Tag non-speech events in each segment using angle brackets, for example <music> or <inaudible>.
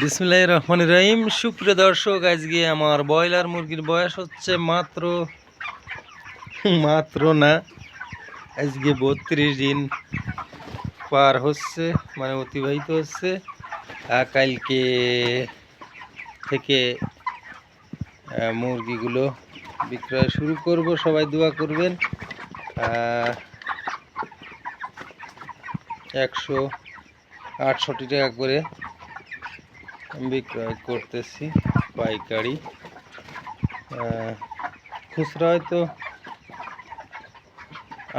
বিসমুল্লাহ রহমান রহিম। সুপ্রিয় দর্শক, আজকে আমার ব্রয়লার মুরগির বয়স হচ্ছে মাত্র মাত্র না, আজকে বত্রিশ দিন পার হচ্ছে মানে অতিবাহিত হচ্ছে। কালকে থেকে মুরগিগুলো বিক্রয় শুরু করব, সবাই দোয়া করবেন। একশো আটষট্টি টাকা করে বিক্রয় করতেছি পাইকারি। খুচরা হয়তো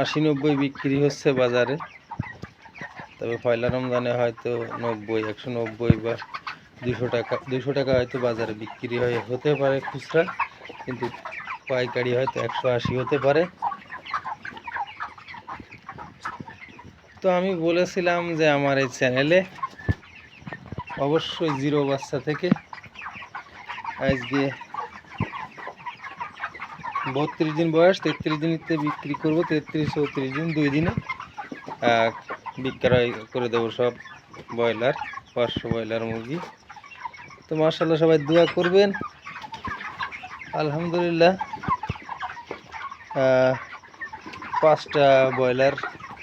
আশি নব্বই বিক্রি হচ্ছে বাজারে। তবে পয়লা রমজানে হয়তো নব্বই, একশো নব্বই বা দুশো টাকা দুশো টাকা হয়তো বাজারে বিক্রি হয়ে, হতে পারে খুচরা, কিন্তু পাইকারি হয়তো একশো আশি হতে পারে। তো আমি বলেছিলাম যে আমার এই চ্যানেলে অবশ্যই জিরো বাচ্চা থেকে। আজকে বত্রিশ দিন বয়স, তেত্রিশ দিনতে বিক্রি করব, তেত্রিশ, চৌত্রিশ দিন, দুই দিনে। বিক্রয় করে দেবো সব ব্রয়লার, পাঁচশো ব্রয়লার মুরগি। তো মার্শাল্লাহ সবাই দোয়া করবেন। আলহামদুলিল্লাহ। পাঁচটা ব্রয়লার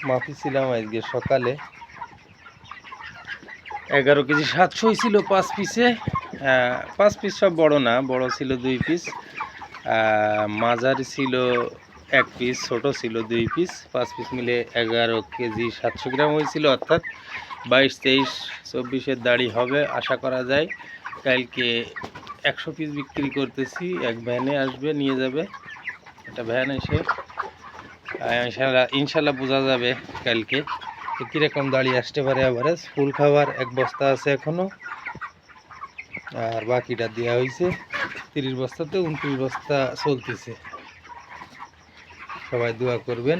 মাপিছিলাম আজকে সকালে। এগারো কেজি, সাতশোই ছিল পাঁচ পিসে পাঁচ পিস সব বড় না, বড় ছিল দুই পিস মাঝারি ছিল এক পিস ছোট ছিল দুই পিস পাঁচ পিস মিলে এগারো কেজি, সাতশো গ্রাম হয়েছিল, অর্থাৎ বাইশ, তেইশ, চব্বিশের দাড়ি হবে, আশা করা যায়। কালকে একশো পিস বিক্রি করতেছি, এক ভ্যানে আসবে, নিয়ে যাবে। একটা ভ্যান এসে ইনশাল্লাহ ইনশাল্লাহ বোঝা যাবে কালকে। কীরকম দাঁড়িয়ে আসতে পারে অ্যাভারেজ ফুল খাবার এক বস্তা আছে এখনও। আর বাকিটা দেওয়া হয়েছে তিরিশ বস্তাতে উনত্রিশ বস্তা চলতেছে। সবাই দোয়া করবেন।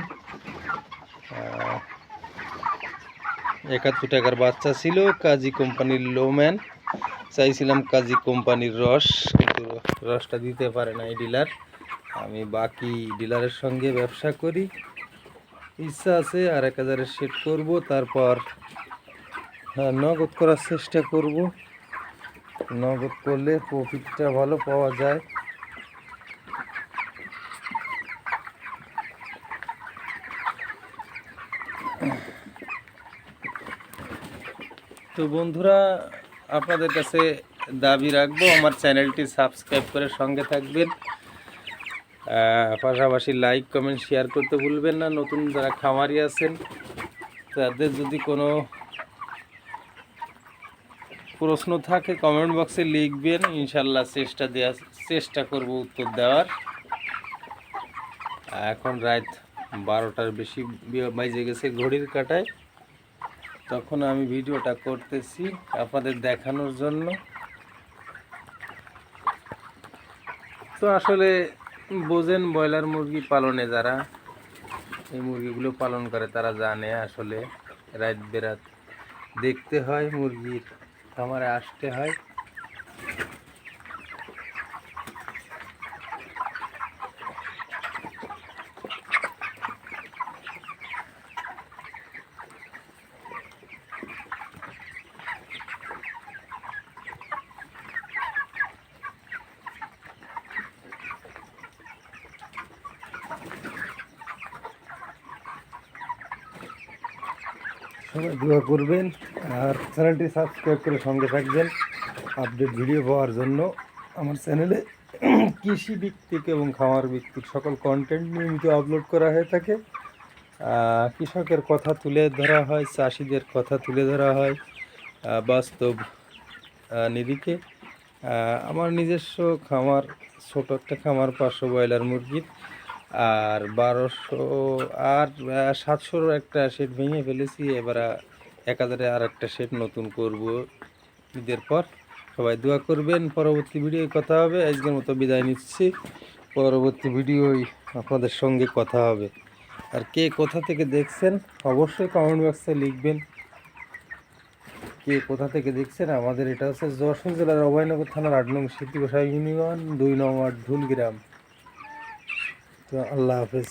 একাত্তর টাকার বাচ্চা ছিল, কাজী কোম্পানির লোম্যান। চাইছিলাম কাজী কোম্পানির রস, কিন্তু রসটা দিতে পারে না এই ডিলার। আমি বাকি ডিলারের সঙ্গে ব্যবসা করি। ইচ্ছা আছে আর এক হাজারে সেট করব তারপর হ্যাঁ, নগদ করার চেষ্টা করব। নগদ করলে প্রফিটটা ভালো পাওয়া যায়। তো বন্ধুরা আপনাদের কাছে দাবি রাখব আমার চ্যানেলটি সাবস্ক্রাইব করে সঙ্গে থাকবেন। পাশাপাশি লাইক কমেন্ট শেয়ার করতে ভুলবেন না। নতুন যারা খামারি আছেন, তাদের যদি কোনো প্রশ্ন থাকে কমেন্ট বক্সে লিখবেন। ইনশাল্লাহ চেষ্টা দেওয়ার চেষ্টা করব উত্তর দেওয়ার। এখন রাত বারোটার বেশি বাজে গেছে ঘড়ির কাটায়। তখন আমি ভিডিওটা করতেছি আপনাদের দেখানোর জন্য। তো আসলে বোঝেন ব্রয়লার মুরগি পালনে যারা, এই মুরগিগুলো পালন করে, তারা জানে আসলে রাত বেরাত দেখতে হয়, মুরগির খামারে আসতে হয়। সবাই দোয়া করবেন আর চ্যানেলটি সাবস্ক্রাইব করে সঙ্গে থাকবেন আপডেট ভিডিও পাওয়ার জন্য। আমার চ্যানেলে <clears throat> কৃষি ভিত্তিক এবং খামার ভিত্তিক সকল কন্টেন্ট নিয়মিত আপলোড করা হয়ে থাকে। কৃষকের কথা তুলে ধরা হয়, চাষিদের কথা তুলে ধরা হয় বাস্তব নিরিখে। আমার নিজস্ব খামার, ছোট একটা খামার পাঁচশো ব্রয়লার মুরগির। আর বারোশো আর সাতশোর একটা শেড ভেঙে ফেলেছি। এবার এক হাজারে আর একটা শেড নতুন করব। ঈদের পর সবাই দোয়া করবেন। পরবর্তী ভিডিওয় কথা হবে। আজকের মতো বিদায় নিচ্ছি। পরবর্তী ভিডিওয় আপনাদের সঙ্গে কথা হবে। আর কে কোথা থেকে দেখছেন, অবশ্যই কমেন্ট বক্সে লিখবেন। কে কোথা থেকে দেখছেন, আমাদের এটা হচ্ছে যশোর জেলার অভয়নগর থানার আট নং সিটি গোসাই ইউনিয়ন, দুই নং ওয়ার্ড ধুলগ্রাম তো আল্লাহ হাফেজ